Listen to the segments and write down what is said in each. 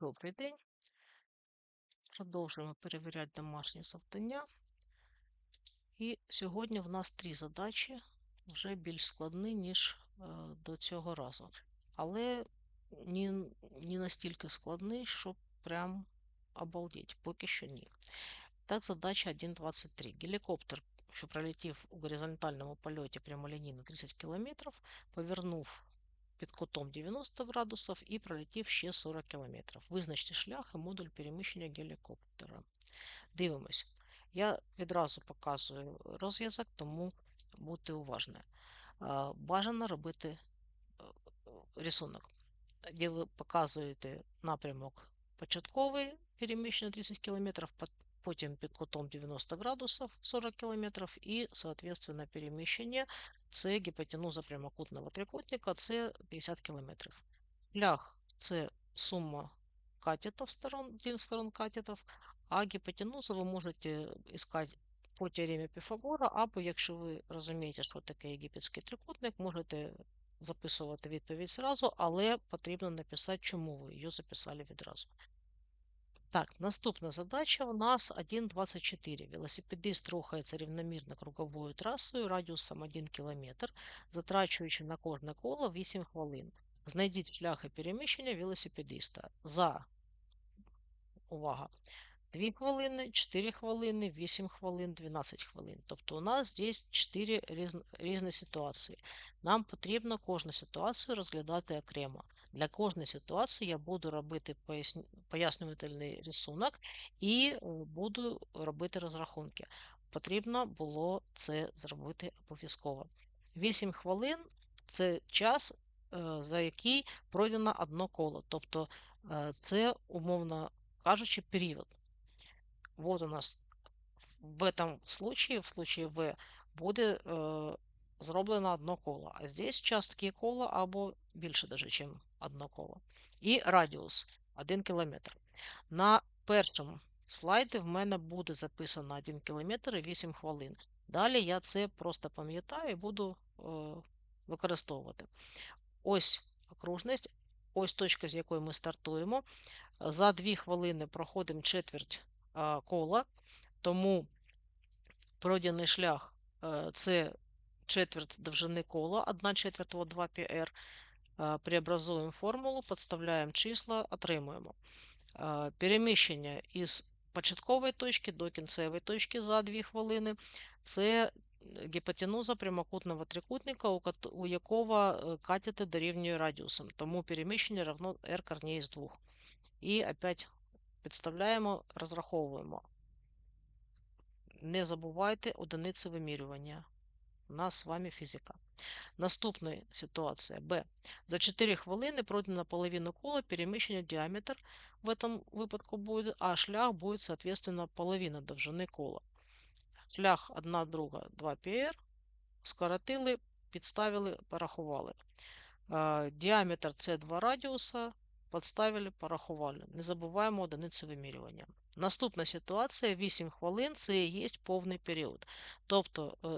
Добрий день. Продовжуємо перевіряти домашні завдання. І сьогодні в нас три задачі, вже більш складні, ніж е, до цього разу. Але не, не настільки складні, щоб прям обалдеть. Поки що ні. Так, задача 1.23. Гелікоптер, що пролетів у горизонтальному польоті прямолінійно 30 км, повернув під кутом 90 градусів і пролетів ще 40 км. Визначте шлях і модуль переміщення гелікоптера. Дивимось. Я відразу показую розв'язок, тому будьте уважні. Бажано робити рисунок, де ви показуєте напрямок початковий переміщення 30 км, потім під кутом 90 градусів 40 км і, соответственно, переміщення це гіпотенуза прямокутного трикутника, це 50 км. Шлях це сума катетів сторон, длин сторон катетів, а гіпотенузу ви можете искати по теоремі Піфагора, або якщо ви розумієте, що таке єгипетський трикутник, можете записувати відповідь зразу, але потрібно написати, чому ви її записали відразу. Так, наступна задача у нас 1.24. Велосипедист рухається рівномірно круговою трасою радіусом 1 км, затрачуючи на кожне коло 8 хвилин. Знайдіть шляхи переміщення велосипедиста за увага, 2 хвилини, 4 хвилини, 8 хвилин, 12 хвилин. Тобто у нас здесь 4 різні ситуації. Нам потрібно кожну ситуацію розглядати окремо. Для кожної ситуації я буду робити пояснювальний рисунок і е, буду робити розрахунки. Потрібно було це зробити обов'язково. 8 хвилин це час, е, за який пройдено одно коло. Тобто е, це, умовно кажучи, період. Вот у нас в этом случае, в случае В, буде зроблено одно коло. А здесь частки кола або більше даже, ніж одно коло. І радіус 1 км. На першому слайді в мене буде записано 1 км і 8 хвилин. Далі я це просто пам'ятаю і буду е, використовувати. Ось окружність, ось точка, з якої ми стартуємо. За 2 хвилини проходимо четверть е, кола, тому пройдений шлях е, це четверть довжини кола, 1 четверть 2 πr. Преобразуємо формулу, підставляємо числа, отримуємо. Переміщення із початкової точки до кінцевої точки за 2 хвилини. Це гіпотенуза прямокутного трикутника, у якого е, катети дорівнює радіусом. Тому переміщення равно r корней з 2. І опять підставляємо, розраховуємо. Не забувайте одиниці вимірювання. У нас з вами фізика. Наступна ситуація Б. За 4 хвилини пройдено половину кола, переміщення діаметр в этом випадку буде, а шлях буде, соответственно, половина довжини кола. Шлях 1, друга, 2 πr, скоротили, підставили, порахували. Діаметр це 2 радіуса, підставили, порахували. Не забуваємо одиниці вимірювання. Наступна ситуація 8 хвилин це і є повний період. Тобто е,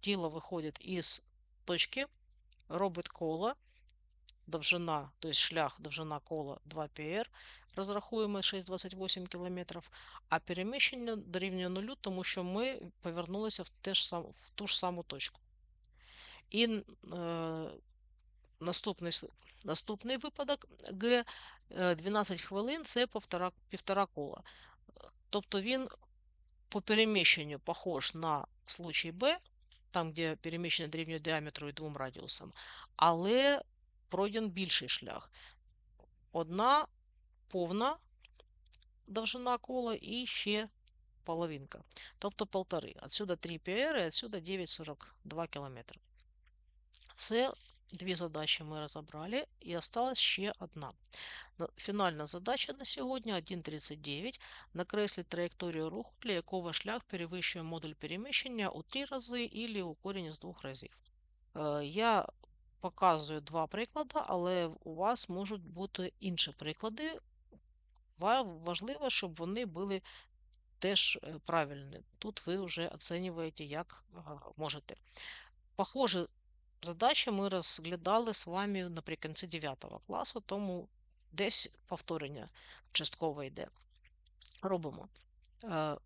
тіло виходить із точки, робить коло, довжина, тобто шлях, довжина кола 2 πr, розрахуємо 6,28 км, а переміщення дорівнює нулю, тому що ми повернулися в, те ж сам, в ту ж саму точку. І е, наступний наступний випадок Г 12 хвилин це півтора, півтора кола. Тобто він по переміщенню похож на случай Б, там, де переміщення дорівнює діаметру і двом радіусам, але пройден більший шлях. Одна повна довжина кола і ще половинка, тобто полтори. Отсюда 3 PR і отсюда 9,42 км. Це дві задачі ми розібрали, і осталась ще одна. Фінальна задача на сьогодні 1.39. Накреслить траєкторію руху, для якого шлях перевищує модуль переміщення у 3 рази і у корінь з 2 разів. Е, я показую два приклади, але у вас можуть бути інші приклади. Важливо, щоб вони були теж е, правильні. Тут ви вже оцінюєте, як можете. Похоже, задачі ми розглядали з вами наприкінці 9 класу, тому десь повторення частково йде. Робимо. Е,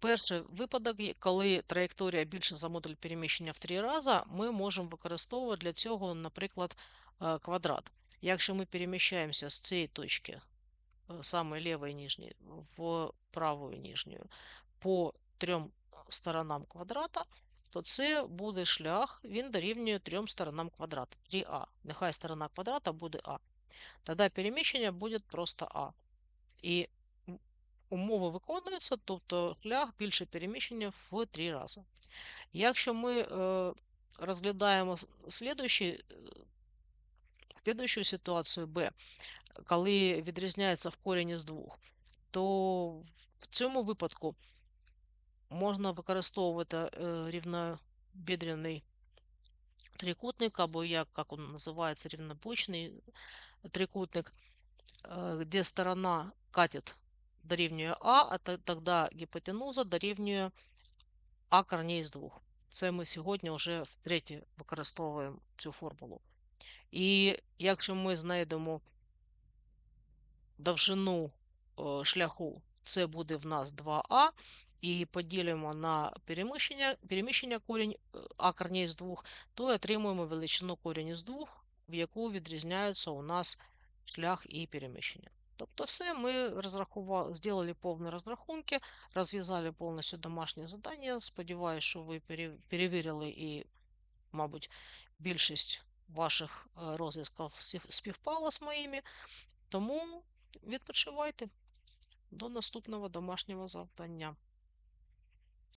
Перший випадок, коли траєкторія більше за модуль переміщення в три рази, ми можемо використовувати для цього, наприклад, е, квадрат. Якщо ми переміщаємося з цієї точки, е, саме лівої нижньої, в праву нижню, по трьом сторонам квадрата, то це буде шлях, він дорівнює трьом сторонам квадрата. 3а. Нехай сторона квадрата буде А. Тоді переміщення буде просто А. І умови виконуються, тобто шлях більше переміщення в 3 рази. Якщо ми е, розглядаємо слідуючі, слідуючу ситуацію Б, коли відрізняється в корінь з двох, то в цьому випадку можна використовувати е, рівнобідрений трикутник, або як, як він називається, рівнобочний трикутник, е, де сторона катет дорівнює А, а тоді гіпотенуза дорівнює А корней з двох. Це ми сьогодні вже втретє використовуємо цю формулу. І якщо ми знайдемо довжину е, шляху, це буде в нас 2а, і поділимо на переміщення переміщення корінь е, а корней з 2, то отримуємо величину корінь з 2, в яку відрізняються у нас шлях і переміщення. Тобто все, ми розрахували, зробили повні розрахунки, розв'язали повністю домашнє завдання. Сподіваюсь, що ви перевірили і, мабуть, більшість ваших е, розв'язків співпала з моїми. Тому відпочивайте до наступного домашнього завдання.